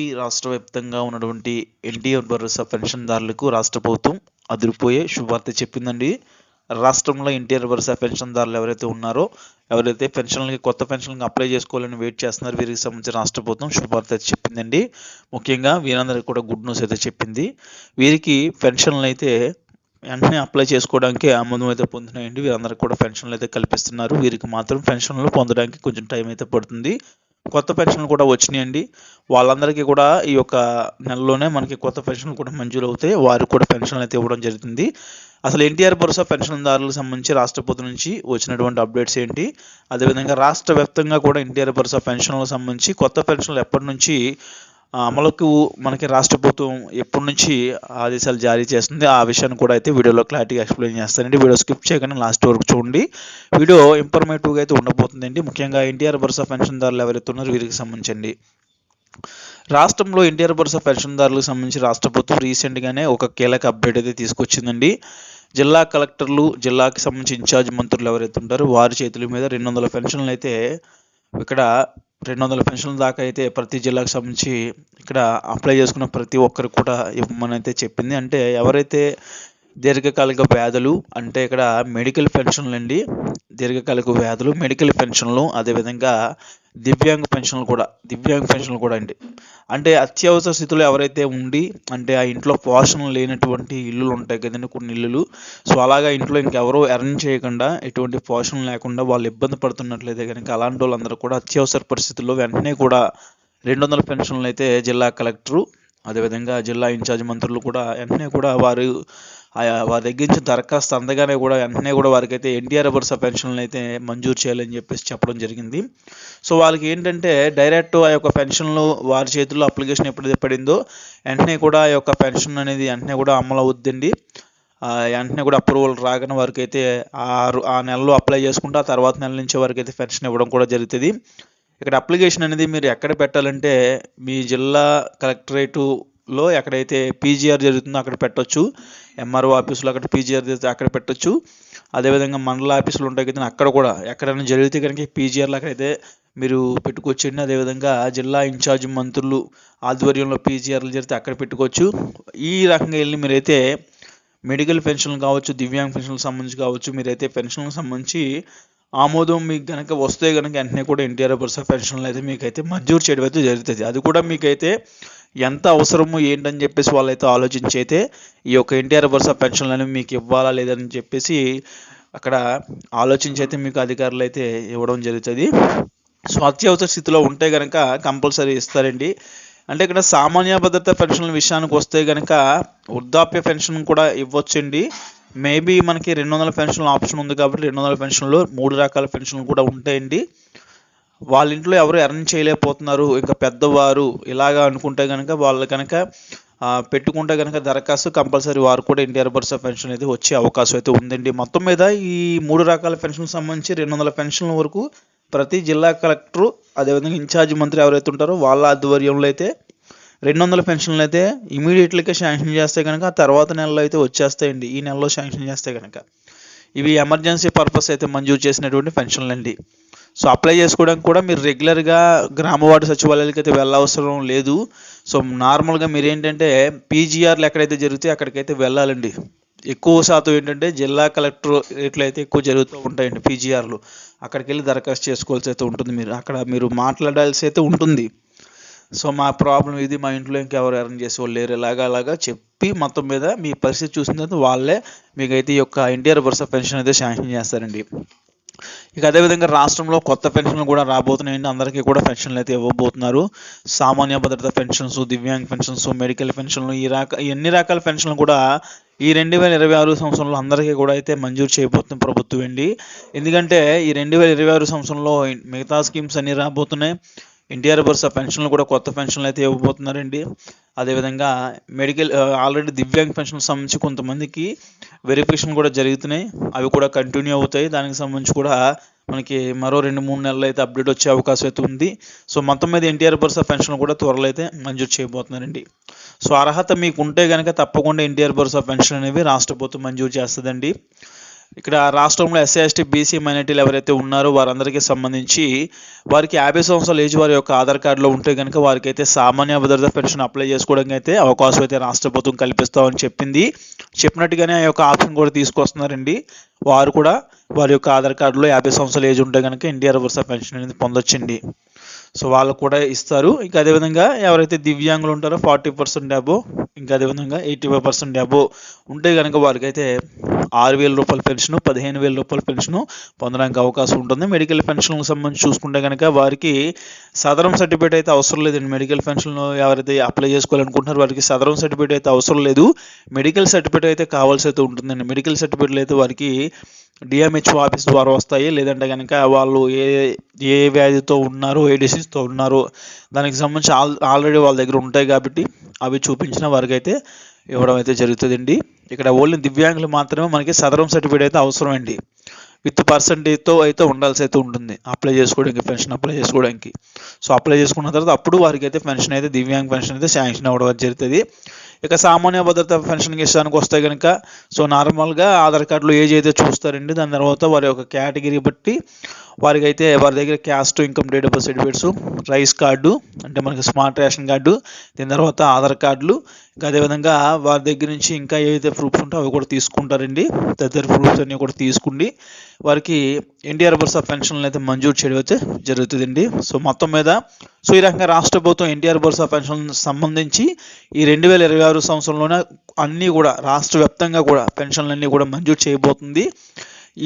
AP రాష్ట్ర వ్యాప్తంగా ఉన్నటువంటి ఎన్టీఆర్ భరోసా పెన్షన్దారులకు రాష్ట్ర ప్రభుత్వం అదిరిపోయే శుభార్త చెప్పిందండి. రాష్ట్రంలో ఎన్టీఆర్ భరోసా పెన్షన్దారులు ఎవరైతే ఉన్నారో ఎవరైతే పెన్షన్లకి కొత్త పెన్షన్కి అప్లై చేసుకోవాలని వెయిట్ చేస్తున్నారు వీరికి సంబంధించిన రాష్ట్ర ప్రభుత్వం శుభార్త అయితే చెప్పిందండి. ముఖ్యంగా వీరందరికీ కూడా గుడ్ న్యూస్ అయితే చెప్పింది. వీరికి పెన్షన్లు అయితే వెంటనే అప్లై చేసుకోవడానికి ఆమోదం అయితే పొందినాయండి. వీరందరికీ కూడా పెన్షన్లు అయితే కల్పిస్తున్నారు. వీరికి మాత్రం పెన్షన్లు పొందడానికి కొంచెం టైం అయితే పడుతుంది. కొత్త పెన్షన్లు కూడా వచ్చినాయండి. వాళ్ళందరికీ కూడా ఈ యొక్క నెలలోనే మనకి కొత్త పెన్షన్లు కూడా మంజూరు అవుతాయి వారికి కూడా పెన్షన్లు అయితే ఇవ్వడం జరుగుతుంది. అసలు ఎన్టీఆర్ భరోసా పెన్షన్దారులకు సంబంధించి రాష్ట్ర ప్రభుత్వం నుంచి వచ్చినటువంటి అప్డేట్స్ ఏంటి? అదేవిధంగా రాష్ట్ర వ్యాప్తంగా కూడా ఎన్టీఆర్ భరోసా పెన్షన్లకు సంబంధించి కొత్త పెన్షన్లు ఎప్పటి నుంచి అమలుకు మనకి రాష్ట్ర ప్రభుత్వం ఎప్పటి నుంచి ఆదేశాలు జారీ చేస్తుంది ఆ విషయాన్ని కూడా అయితే వీడియోలో క్లారిటీగా ఎక్స్ప్లెయిన్ చేస్తానండి. వీడియో స్కిప్ చేయకుండా లాస్ట్ వరకు చూడండి. వీడియో ఇంఫర్మేటివ్గా అయితే ఉండబోతుందండి. ముఖ్యంగా ఎన్టీఆర్ భరోసా పెన్షన్దారులు ఎవరైతే ఉన్నారో వీరికి సంబంధించండి. రాష్ట్రంలో ఎన్టీఆర్ భరోసా పెన్షన్దారులకు సంబంధించి రాష్ట్ర ప్రభుత్వం రీసెంట్గానే ఒక కీలక అప్డేట్ అయితే తీసుకొచ్చిందండి. జిల్లా కలెక్టర్లు జిల్లాకి సంబంధించి ఇన్ఛార్జ్ మంత్రులు ఎవరైతే ఉంటారో వారి చేతుల మీద రెండు వందల పెన్షన్లు అయితే ఇక్కడ రెండు వందల పెన్షన్ల దాకా అయితే ప్రతి జిల్లాకు సంబంధించి ఇక్కడ అప్లై చేసుకున్న ప్రతి ఒక్కరికి కూడా ఇవ్వమని అయితే చెప్పింది. అంటే ఎవరైతే దీర్ఘకాలిక వ్యాధులు అంటే ఇక్కడ మెడికల్ పెన్షన్లు అండి. దీర్ఘకాలిక వ్యాధులు మెడికల్ పెన్షన్లు అదేవిధంగా దివ్యాంగ పెన్షన్లు కూడా దివ్యాంగ పెన్షన్లు కూడా అండి. అంటే అత్యవసర స్థితిలో ఎవరైతే ఉండి అంటే ఆ ఇంట్లో పోషణ లేనటువంటి ఇల్లులు ఉంటాయి కదండి కొన్ని ఇల్లులు. సో అలాగా ఇంట్లో ఇంకెవరో ఎర్న్ చేయకుండా ఎటువంటి పోషణ లేకుండా వాళ్ళు ఇబ్బంది పడుతున్నట్లయితే కనుక అలాంటి వాళ్ళందరూ కూడా అత్యవసర పరిస్థితుల్లో వెంటనే కూడా రెండు వందల పెన్షన్లు అయితే జిల్లా కలెక్టరు అదేవిధంగా జిల్లా ఇన్ఛార్జ్ మంత్రులు కూడా వెంటనే కూడా వారు వారి దగ్గర నుంచి దరఖాస్తు అందగానే కూడా వెంటనే కూడా వారికి అయితే ఎన్టీఆర్ వరుస పెన్షన్లు అయితే మంజూరు చేయాలని చెప్పేసి చెప్పడం జరిగింది. సో వాళ్ళకి ఏంటంటే డైరెక్ట్ ఆ యొక్క పెన్షన్లు వారి చేతుల్లో అప్లికేషన్ ఎప్పుడైతే పడిందో వెంటనే కూడా ఆ యొక్క పెన్షన్ అనేది వెంటనే కూడా అమలు అవుద్దండి. వెంటనే కూడా అప్రూవల్ రాగానే వారికి అయితే ఆ నెలలో అప్లై చేసుకుంటే ఆ తర్వాత నెల నుంచి వారికి అయితే పెన్షన్ ఇవ్వడం కూడా జరుగుతుంది. ఇక్కడ అప్లికేషన్ అనేది మీరు ఎక్కడ పెట్టాలంటే మీ జిల్లా కలెక్టరేటు లో ఎక్కడైతే పీజీఆర్ జరుగుతుందో అక్కడ పెట్టొచ్చు. ఎంఆర్ఓ ఆఫీసులో అక్కడ పీజీఆర్ జరిగితే అక్కడ పెట్టొచ్చు. అదేవిధంగా మండల ఆఫీసులు ఉంటాయి కదా అక్కడ కూడా ఎక్కడైనా జరిగితే కనుక పీజీఆర్లో అక్కడైతే మీరు పెట్టుకోవచ్చండి. అదేవిధంగా జిల్లా ఇన్ఛార్జ్ మంత్రులు ఆధ్వర్యంలో పీజీఆర్లు జరిగితే అక్కడ పెట్టుకోవచ్చు. ఈ రకంగా వెళ్ళి మీరైతే మెడికల్ పెన్షన్లు కావచ్చు దివ్యాంగ్ పెన్షన్లకు సంబంధించి కావచ్చు మీరైతే పెన్షన్లకు సంబంధించి ఆమోదం మీకు కనుక వస్తే కనుక వెంటనే కూడా ఎన్టీఆర్ భరోసా పెన్షన్లు అయితే మీకైతే మంజూరు చేయడం అయితే జరుగుతుంది. అది కూడా మీకైతే ఎంత అవసరమో ఏంటని చెప్పేసి వాళ్ళైతే ఆలోచించి అయితే ఈ యొక్క ఎన్టీఆర్ భరోసా పెన్షన్లు అనేవి మీకు ఇవ్వాలా లేదని చెప్పేసి అక్కడ ఆలోచించి అయితే మీకు అధికారులు అయితే ఇవ్వడం జరుగుతుంది. సో అత్యవసర స్థితిలో ఉంటే కనుక కంపల్సరీ ఇస్తారండి. అంటే ఇక్కడ సామాన్య భద్రత పెన్షన్ల విషయానికి వస్తే కనుక వృద్ధాప్య పెన్షన్ కూడా ఇవ్వచ్చండి. మేబీ మనకి రెండు వందల పెన్షన్ ఆప్షన్ ఉంది కాబట్టి రెండు వందల పెన్షన్లో మూడు రకాల పెన్షన్లు కూడా ఉంటాయండి. వాళ్ళ ఇంట్లో ఎవరు ఎర్న్ చేయలేకపోతున్నారు. ఇంకా పెద్దవారు ఇలాగా అనుకుంటే కనుక వాళ్ళు కనుక పెట్టుకుంటే కనుక దరఖాస్తు కంపల్సరీ వారు కూడా ఎన్టీఆర్ భరోసా పెన్షన్ అనేది వచ్చే అవకాశం అయితే ఉందండి. మొత్తం మీద ఈ మూడు రకాల పెన్షన్ సంబంధించి రెండు వందల పెన్షన్ల వరకు ప్రతి జిల్లా కలెక్టరు అదేవిధంగా ఇన్ఛార్జ్ మంత్రి ఎవరైతే ఉంటారో వాళ్ళ ఆధ్వర్యంలో అయితే రెండు వందల పెన్షన్లు అయితే ఇమీడియట్లీగా శాంక్షన్ చేస్తే కనుక తర్వాత నెలలో అయితే వచ్చేస్తాయండి. ఈ నెలలో శాంక్షన్ చేస్తే కనుక ఇవి ఎమర్జెన్సీ పర్పస్ అయితే మంజూరు చేసినటువంటి పెన్షన్లు అండి సో అప్లై చేసుకోవడానికి కూడా మీరు రెగ్యులర్గా గ్రామ వార్డు సచివాలయాలకి అయితే వెళ్ళవసరం లేదు. సో నార్మల్గా మీరు ఏంటంటే పీజీఆర్లు ఎక్కడైతే జరిగితే అక్కడికైతే వెళ్ళాలండి. ఎక్కువ శాతం ఏంటంటే జిల్లా కలెక్టరేట్లు అయితే ఎక్కువ జరుగుతూ ఉంటాయండి పీజీఆర్లు. అక్కడికి వెళ్ళి దరఖాస్తు చేసుకోవాల్సి అయితే ఉంటుంది మీరు. అక్కడ మీరు మాట్లాడాల్సి అయితే ఉంటుంది. సో మా ప్రాబ్లం ఇది మా ఇంట్లో ఇంకెవరు అరేంజ్ చేసే వాళ్ళు లేరు. ఇలాగా అలాగా చెప్పి మొత్తం మీద మీ పరిస్థితి చూసిన తర్వాత వాళ్ళే మీకైతే ఈ యొక్క ఎన్టీఆర్ వరుస పెన్షన్ అయితే శాంక్షన్ చేస్తారండి. ఇక అదేవిధంగా రాష్ట్రంలో కొత్త పెన్షన్లు కూడా రాబోతున్నాయండి. అందరికీ కూడా పెన్షన్లు అయితే ఇవ్వబోతున్నారు. సామాన్య భద్రత పెన్షన్స్ దివ్యాంగ్ పెన్షన్స్ మెడికల్ పెన్షన్లు ఈ రక ఎన్ని రకాల పెన్షన్లు కూడా ఈ రెండు వేల ఇరవై ఆరు సంవత్సరంలో అందరికీ కూడా అయితే మంజూరు చేయబోతుంది ప్రభుత్వం అండి. ఎందుకంటే ఈ రెండు వేల ఇరవై ఆరు సంవత్సరంలో మిగతా స్కీమ్స్ అన్నీ రాబోతున్నాయి. ఎన్టీఆర్ భరోసా పెన్షన్లు కూడా కొత్త పెన్షన్లు అయితే ఇవ్వబోతున్నారండి. అదేవిధంగా మెడికల్ ఆల్రెడీ దివ్యాంగ పెన్షన్ సంబంధించి కొంతమందికి వెరిఫికేషన్ కూడా జరుగుతున్నాయి. అవి కూడా కంటిన్యూ అవుతాయి. దానికి సంబంధించి కూడా మనకి మరో రెండు మూడు నెలలు అయితే అప్డేట్ వచ్చే అవకాశం అయితే ఉంది. సో మొత్తం మీద ఎన్టీఆర్ భరోసా పెన్షన్ కూడా త్వరలో అయితే మంజూరు చేయబోతున్నారండి. సో అర్హత మీకు ఉంటే కనుక తప్పకుండా ఎన్టీఆర్ భరోసా పెన్షన్ అనేవి రాష్ట్ర ప్రభుత్వం మంజూరు చేస్తుందండి. ఇక్కడ రాష్ట్రంలో ఎస్సీ ఎస్టీ బీసీ మైనార్టీలు ఎవరైతే ఉన్నారో వారందరికీ సంబంధించి వారికి యాభై సంవత్సరాల ఏజ్ వారి యొక్క ఆధార్ కార్డులో ఉంటే కనుక వారికి అయితే సామాన్య భద్రత పెన్షన్ అప్లై చేసుకోవడానికి అయితే అవకాశం అయితే రాష్ట్ర ప్రభుత్వం కల్పిస్తామని చెప్పింది. చెప్పినట్టుగానే ఆ యొక్క ఆప్షన్ కూడా తీసుకొస్తున్నారండి. వారు కూడా వారి యొక్క ఆధార్ కార్డులో యాభై సంవత్సరాల ఏజ్ ఉంటే కనుక ఎన్టీఆర్ వర్స పెన్షన్ అనేది పొందొచ్చండి. సో వాళ్ళకు కూడా ఇస్తారు. ఇంకా అదేవిధంగా ఎవరైతే దివ్యాంగులు ఉంటారో ఫార్టీ పర్సెంట్ అబో ఇంకా అదేవిధంగా ఎయిటీ ఫైవ్ పర్సెంట్ అబో ఉంటే కనుక వారికైతే ఆరు వేల రూపాయల పెన్షన్ పదిహేను వేల రూపాయల పెన్షన్ పొందడానికి అవకాశం ఉంటుంది. మెడికల్ పెన్షన్లకు సంబంధించి చూసుకుంటే కనుక వారికి సదరం సర్టిఫికేట్ అయితే అవసరం లేదండి. మెడికల్ పెన్షన్ ఎవరైతే అప్లై చేసుకోవాలనుకుంటున్నారో వారికి సదరం సర్టిఫికేట్ అయితే అవసరం లేదు. మెడికల్ సర్టిఫికేట్ అయితే కావాల్సి అయితే ఉంటుందండి. మెడికల్ సర్టిఫికేట్లు అయితే వారికి డిఎంహెచ్ఓ ఆఫీస్ ద్వారా వస్తాయి. లేదంటే కనుక వాళ్ళు ఏ ఏ వ్యాధితో ఉన్నారో ఏ డిసీజ్తో ఉన్నారో దానికి సంబంధించి ఆల్ ఆల్రెడీ వాళ్ళ దగ్గర ఉంటాయి కాబట్టి అవి చూపించిన వారికి అయితే ఇవ్వడం అయితే జరుగుతుందండి. ఇక్కడ ఓన్లీ దివ్యాంగులు మాత్రమే మనకి సదరం సర్టిఫికేట్ అయితే అవసరం అండి విత్ పర్సంటేజ్తో అయితే ఉండాల్సి అయితే ఉంటుంది. అప్లై చేసుకోవడానికి పెన్షన్ అప్లై చేసుకోవడానికి. సో అప్లై చేసుకున్న తర్వాత అప్పుడు వారికి అయితే పెన్షన్ అయితే దివ్యాంగ పెన్షన్ అయితే శాంక్షన్ అవ్వడం జరుగుతుంది. ఇక సామాన్య భద్రత పెన్షన్కి ఇష్టానికి వస్తే కనుక సో నార్మల్గా ఆధార్ కార్డులో ఏజ్ అయితే చూస్తారండి. దాని తర్వాత వారి యొక్క కేటగిరీ బట్టి వారికి అయితే వారి దగ్గర caste income date of birth certificates rice card అంటే మనకి స్మార్ట్ రేషన్ కార్డు దీని తర్వాత ఆధార్ కార్డులు ఇంకా అదేవిధంగా వారి దగ్గర నుంచి ఇంకా ఏవైతే ప్రూఫ్స్ ఉంటాయో అవి కూడా తీసుకుంటారండి. తదితర ప్రూఫ్స్ అన్నీ కూడా తీసుకుండి వారికి ఎన్టీఆర్ బర్స్ ఆఫ్ పెన్షన్లు అయితే మంజూరు చేయడం అయితే జరుగుతుందండి. సో మొత్తం మీద సో ఈ రకంగా రాష్ట్ర ప్రభుత్వం ఎన్టీఆర్ బర్స్ ఆఫ్ పెన్షన్ సంబంధించి ఈ రెండు వేల ఇరవై ఆరు సంవత్సరంలోనే అన్నీ కూడా రాష్ట్ర వ్యాప్తంగా కూడా పెన్షన్లన్నీ కూడా మంజూరు చేయబోతుంది.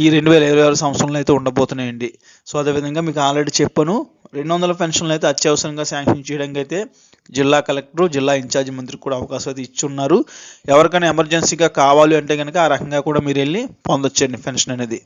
ఈ రెండు వేల ఇరవై ఆరు సంవత్సరంలో అయితే ఉండబోతున్నాయండి. సో అదేవిధంగా మీకు ఆల్రెడీ చెప్పాను రెండు వందల పెన్షన్లు అయితే అత్యవసరంగా శాంక్షన్ చేయడానికి అయితే జిల్లా కలెక్టర్ జిల్లా ఇన్ఛార్జి మంత్రికి కూడా అవకాశం అయితే ఇచ్చున్నారు. ఎవరికైనా ఎమర్జెన్సీగా కావాలి అంటే కనుక ఆ రకంగా కూడా మీరు వెళ్ళి పొందొచ్చండి పెన్షన్ అనేది.